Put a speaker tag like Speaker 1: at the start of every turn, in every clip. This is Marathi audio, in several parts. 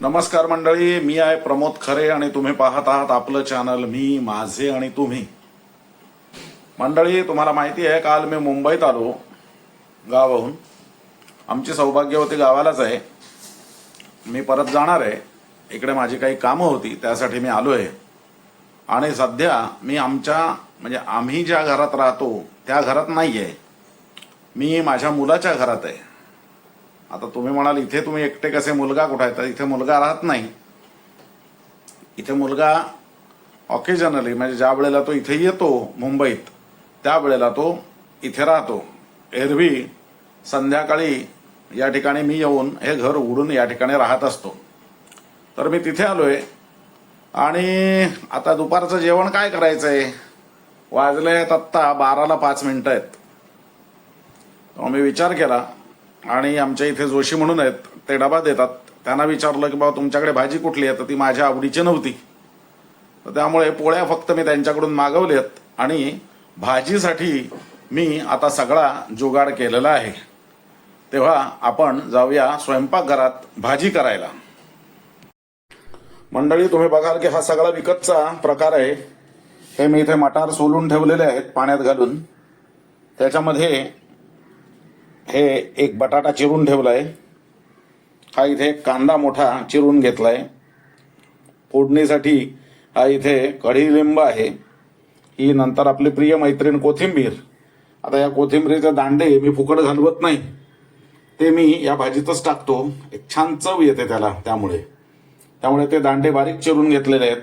Speaker 1: नमस्कार मंडळी मी आहे प्रमोद खरे आणि तुम्ही पाहत आहात आपलं चॅनल मी माझे आणि तुम्ही. मंडळी तुम्हाला माहिती आहे काल मी मुंबईत आलो गावाहून. आमची सौभाग्य होती गावालाच आहे. मी परत जाणार आहे. इकडे माझी काही कामं होती त्यासाठी मी आलो आहे आणि सध्या मी आमच्या म्हणजे आम्ही ज्या घरात राहतो त्या घरात नाही आहे मी माझ्या मुलाच्या घरात आहे. आता तुम्ही म्हणाल इथे तुम्ही एकटे कसे मुलगा कुठं आहे? तर इथे मुलगा राहत नाही. इथे मुलगा ऑकेजनली म्हणजे ज्या वेळेला तो इथे येतो मुंबईत त्या वेळेला तो इथे राहतो. एरवी संध्याकाळी या ठिकाणी मी येऊन हे घर उघडून या ठिकाणी राहत असतो. तर मी तिथे आलोय. आणि आता दुपारचं जेवण काय करायचं आहे वाजले आहेत आत्ता बाराला पाच मिनिटं आहेत. मी विचार केला आणि आमच्या इथे जोशी म्हणून आहेत ते डबा देतात. त्यांना विचारलं की बाबा तुमच्याकडे भाजी कुठली आहे? तर ती माझ्या आवडीची नव्हती. तर त्यामुळे पोळ्या फक्त मी त्यांच्याकडून मागवल्यात आणि भाजीसाठी मी आता सगळा जुगाड केलेला आहे. तेव्हा आपण जाऊया स्वयंपाकघरात भाजी करायला. मंडळी तुम्ही बघाल की हा सगळा विकतचा प्रकार आहे. हे मी इथे मटार सोलून ठेवलेले आहेत पाण्यात घालून. त्याच्यामध्ये हे एक बटाटा चिरून ठेवलाय. हा इथे कांदा मोठा चिरून घेतला आहे फोडणीसाठी हा इथे कढीलिंब आहे. ही नंतर आपली प्रिय मैत्रीण कोथिंबीर. आता या कोथिंबीरीचे दांडे मी फुकट घालवत नाही. ते मी या भाजीतच टाकतो. एक छान चव येते त्याला त्यामुळे. त्यामुळे ते दांडे बारीक चिरून घेतलेले आहेत.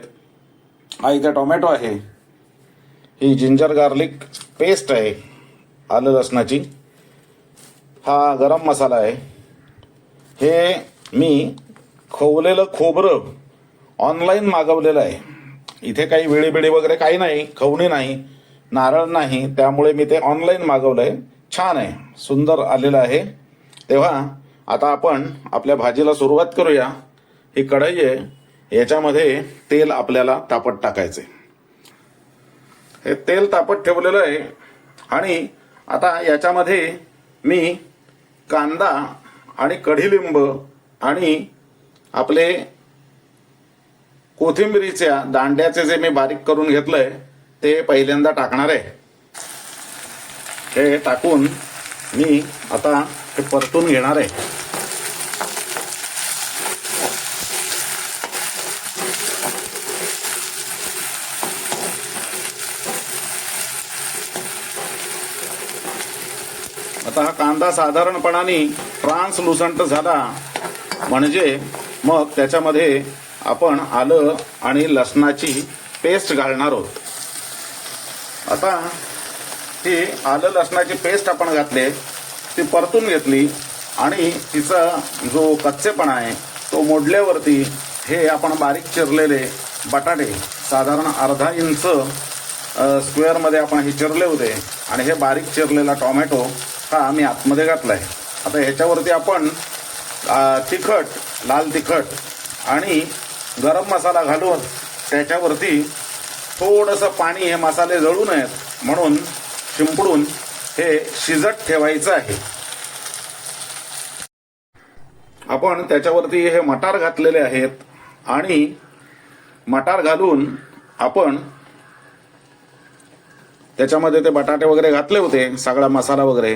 Speaker 1: हा इथे टोमॅटो आहे. ही जिंजर गार्लिक पेस्ट आहे आलं लसणाची. हा गरम मसाला आहे. हे मी खवलेलं खोबरं ऑनलाईन मागवलेलं आहे. इथे काही वेळीबिळी वगैरे काही नाही खवणी नाही नारळ नाही त्यामुळे मी ते ऑनलाईन मागवलं आहे छान आहे सुंदर आलेलं आहे. तेव्हा आता आपण आपल्या भाजीला सुरुवात करूया. ही कढई आहे याच्यामध्ये तेल आपल्याला तापत टाकायचे हे तेल तापत ठेवलेलं आहे. आणि आता याच्यामध्ये मी कांदा आणि कढीलिंब आणि आपले कोथिंबिरीच्या दांड्याचे जे मी बारीक करून घेतलंय ते पहिल्यांदा टाकणार आहे. हे टाकून मी आता हे परतून घेणार आहे. आता हा कांदा साधारणपणाने ट्रान्सलुसंट झाला. म्हणजे मग त्याच्यामध्ये आपण आलं आणि लसणाची पेस्ट घालणार आहोत. आता ही आलं लसणाची पेस्ट आपण घातले ती परतून घेतली आणि तिचा जो कच्चेपणा आहे तो मोडल्यावरती हे आपण बारीक चिरलेले बटाटे साधारण अर्धा इंच स्क्वेअरमध्ये आपण हे चिरले होते. आणि हे बारीक चिरलेला टोमॅटो हा आम्ही आतमध्ये घातलाय. आता ह्याच्यावरती आपण तिखट लाल तिखट आणि गरम मसाला घालून त्याच्यावरती थोडंसं पाणी हे मसाले जळू नयेत म्हणून शिंपडून हे शिजत ठेवायचं आहे. आपण त्याच्यावरती हे मटार घातलेले आहेत आणि मटार घालून आपण त्याच्यामध्ये ते बटाटे वगैरे घातले होते सगळा मसाला वगैरे.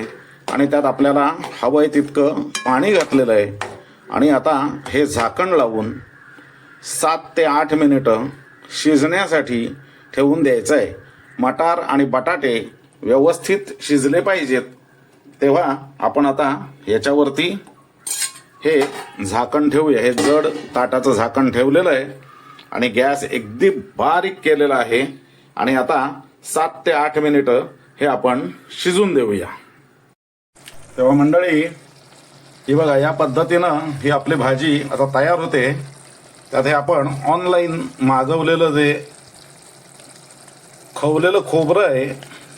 Speaker 1: आणि त्यात आपल्याला हवं आहे तितकं पाणी घातलेलं आहे. आणि आता हे झाकण लावून सात ते आठ मिनिटं शिजण्यासाठी ठेवून द्यायचं आहे मटार आणि बटाटे व्यवस्थित शिजले पाहिजेत. तेव्हा आपण आता याच्यावरती हे झाकण ठेवूया. हे जड ताटाचं झाकण ठेवलेलं आहे. आणि गॅस अगदी बारीक केलेला आहे. आणि आता सात ते आठ मिनिटं हे आपण शिजून देऊया. तेव्हा मंडळी हे बघा या पद्धतीनं ही आपली भाजी आता तयार होते. त्यात हे आपण ऑनलाईन मागवलेलं जे खवलेलं खोबरं आहे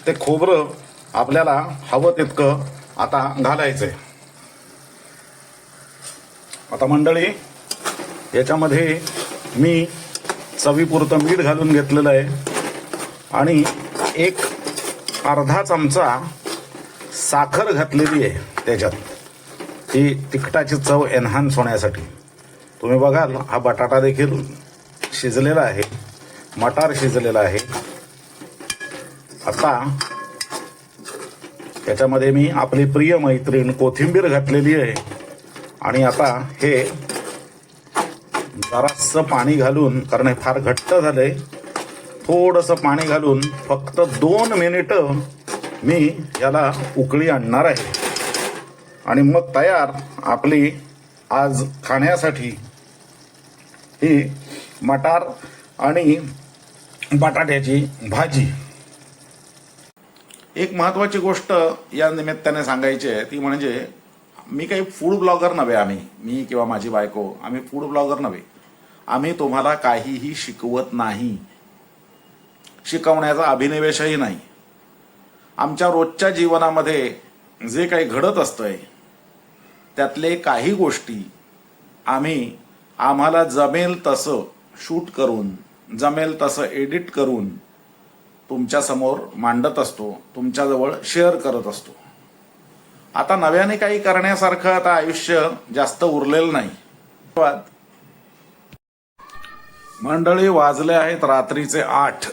Speaker 1: ते खोबरं आपल्याला हवं तितकं आता घालायचंय. आता मंडळी याच्यामध्ये मी चवीपुरतं मीठ घालून घेतलेलं आहे. आणि एक अर्धा चमचा साखर घातलेली आहे त्याच्यात. ही तिखटाची चव एनहान्स होण्यासाठी. तुम्ही बघाल हा बटाटा देखील शिजलेला आहे. मटार शिजलेला आहे. आता त्याच्यामध्ये मी आपली प्रिय मैत्रीण कोथिंबीर घातलेली आहे. आणि आता हे जरासं पाणी घालून कारण हे फार घट्ट झालंय थोडंसं पाणी घालून फक्त दोन मिनिटं मी याला उकळी आणणार आहे. आणि मग तयार आपली आज खाण्यासाठी ही मटार आणि बटाट्याची भाजी. एक महत्त्वाची गोष्ट या निमित्ताने सांगायची आहे ती म्हणजे मी काही फूड ब्लॉगर नव्हे आम्ही. मी किंवा माझी बायको आम्ही फूड ब्लॉगर नव्हे. आम्ही तुम्हाला काहीही शिकवत नाही. शिकवण्याचा अभिनिवेशही नाही. आमच्या रोजच्या जीवनामध्ये जे काही घडत असतंय त्यातले काही गोष्टी आम्ही आम्हाला जमेल तसं शूट करून जमेल तसं एडिट करून तुमच्यासमोर मांडत असतो तुमच्याजवळ शेअर करत असतो. आता नव्याने काही करण्यासारखं आता आयुष्य जास्त उरलेलं नाही. मंडळी वाजले आहेत रात्रीचे आठ.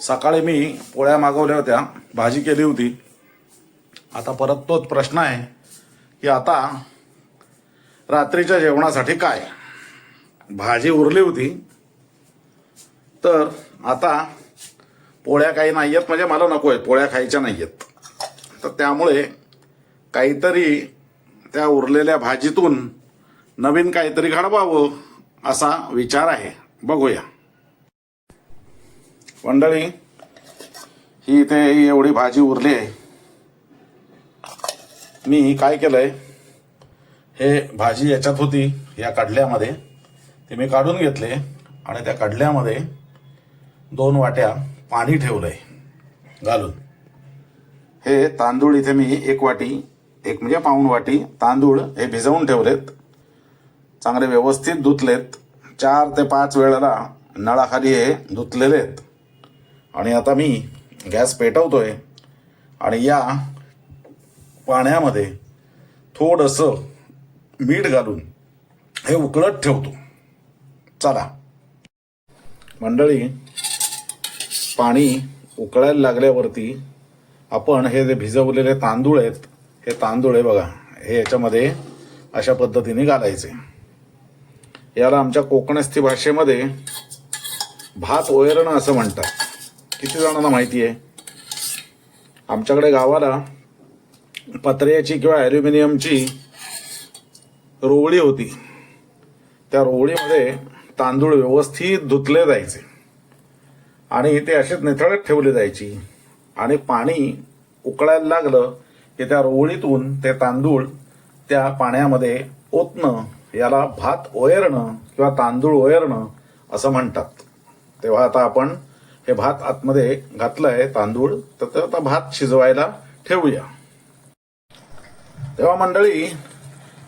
Speaker 1: सकाळी मी पोळ्या मागवल्या होत्या भाजी केली होती. आता परत तोच प्रश्न आहे की आता रात्रीच्या जेवणासाठी काय? भाजी उरली होती. तर आता पोळ्या काही नाही आहेत म्हणजे मला नको आहेत पोळ्या खायच्या नाही आहेत तर त्यामुळे काहीतरी त्या उरलेल्या भाजीतून नवीन काहीतरी घडवावं असा विचार आहे. बघूया. मंडळी ही इथे एवढी भाजी उरली आहे. मी काय केलंय हे भाजी याच्यात होती या कडल्यामध्ये. ते मी काढून घेतले आणि त्या कडल्यामध्ये दोन वाट्या पाणी ठेवलंय घालून. हे तांदूळ इथे मी एक वाटी एक म्हणजे पाऊण वाटी तांदूळ हे भिजवून ठेवलेत. चांगले व्यवस्थित धुतलेत. चार ते पाच वेळेला नळाखाली हे धुतलेले आहेत आणि आता मी गॅस पेटवतोय आणि या पाण्यामध्ये थोडंसं मीठ घालून हे उकळत ठेवतो. चला. मंडळी पाणी उकळायला लागल्यावरती आपण हे जे भिजवलेले तांदूळ आहेत हे तांदूळ आहे बघा हे याच्यामध्ये अशा पद्धतीने घालायचे. याला आमच्या कोकणस्थी भाषेमध्ये भात ओयरणं असं म्हणतात. किती जणांना माहिती आहे. आमच्याकडे गावाला पत्र्याची किंवा ॲल्युमिनियमची रोवळी होती. त्या रोवळीमध्ये तांदूळ व्यवस्थित धुतले जायचे. आणि ते असेच निथळत ठेवली जायची. आणि पाणी उकळायला लागलं की त्या रोवळीतून ते तांदूळ त्या पाण्यामध्ये ओतणं याला भात ओयरणं किंवा तांदूळ ओयरणं असं म्हणतात. तेव्हा आता आपण हे भात आतमध्ये घातलंय तांदूळ तर आता भात शिजवायला ठेवूया. तेव्हा मंडळी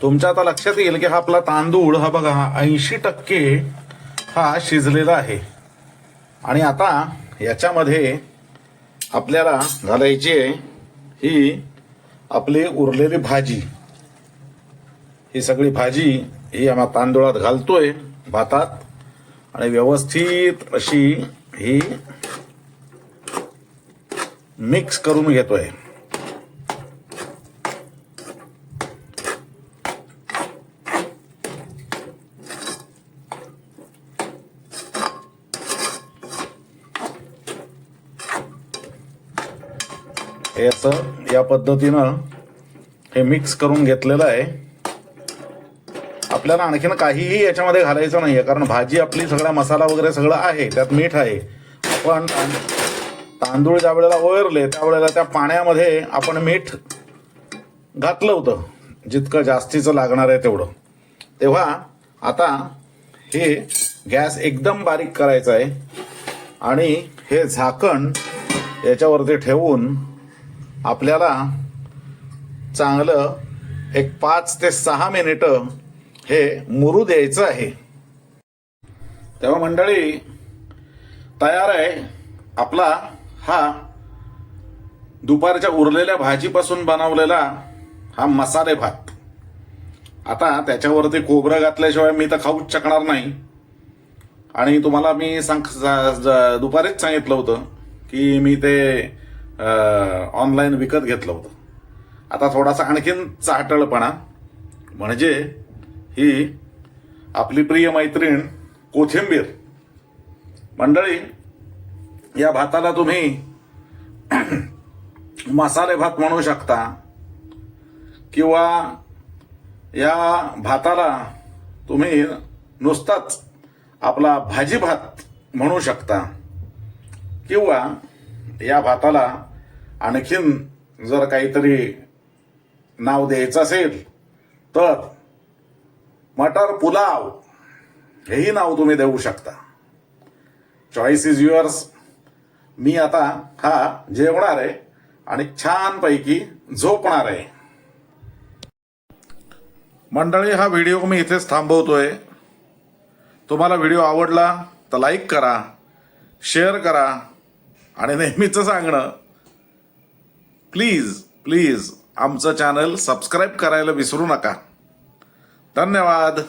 Speaker 1: तुमच्या आता लक्षात येईल की हा आपला तांदूळ हा बघा ऐंशी टक्के हा शिजलेला आहे. आणि आता याच्यामध्ये आपल्याला घालायची आहे ही आपली उरलेली भाजी. ही सगळी भाजी ही आम्हा तांदूळात घालतोय भातात. आणि व्यवस्थित अशी ही मिक्स करून घेतोय. हे या पद्धतीनं हे मिक्स करून घेतलेलं आहे. आपल्याला आणखीन काहीही याच्यामध्ये घालायचं नाहीये. कारण भाजी आपली सगळा मसाला वगैरे सगळं आहे त्यात मीठ आहे. पण तांदूळ ज्या वेळेला ओयरले त्यावेळेला त्या पाण्यामध्ये आपण मीठ घातलं होतं. जितकं जास्तीचं लागणार आहे तेवढं. तेव्हा आता हे गॅस एकदम बारीक करायचा आहे. आणि हे झाकण याच्यावरती ठेवून आपल्याला चांगलं एक पाच ते सहा मिनिटं हे मुरू द्यायचं आहे. तेव्हा मंडळी तयार आहे. आपला हा दुपारच्या उरलेल्या भाजीपासून बनवलेला हा मसाले भात. आता त्याच्यावरती खोबरं घातल्याशिवाय मी तर खाऊच शकणार नाही. आणि तुम्हाला मी सांग दुपारीच सांगितलं होतं की मी ते ऑनलाईन विकत घेतलं होतं. आता थोडासा आणखीन चाटळपणा म्हणजे ही आपली प्रिय मैत्रीण कोथिंबीर. मंडळी या भाताला तुम्ही मसाले भात म्हणू शकता किंवा या भाताला तुम्ही नुसताच आपला भाजी भात म्हणू शकता किंवा या भाताला आणखीन जर काहीतरी नाव द्यायचं असेल तर मटर पुलाव हेही नाव तुम्ही देऊ शकता. चॉईस इज युअर्स मी आता हा जेवणार आहे आणि छानपैकी झोपणार आहे. मंडळी हा व्हिडिओ मी इथेच थांबवतोय. तुम्हाला व्हिडिओ आवडला तर लाईक करा शेअर करा आणि नेहमीचं सांगणं प्लीज प्लीज आमचं चॅनल सबस्क्राईब करायला विसरू नका. Tá nevada.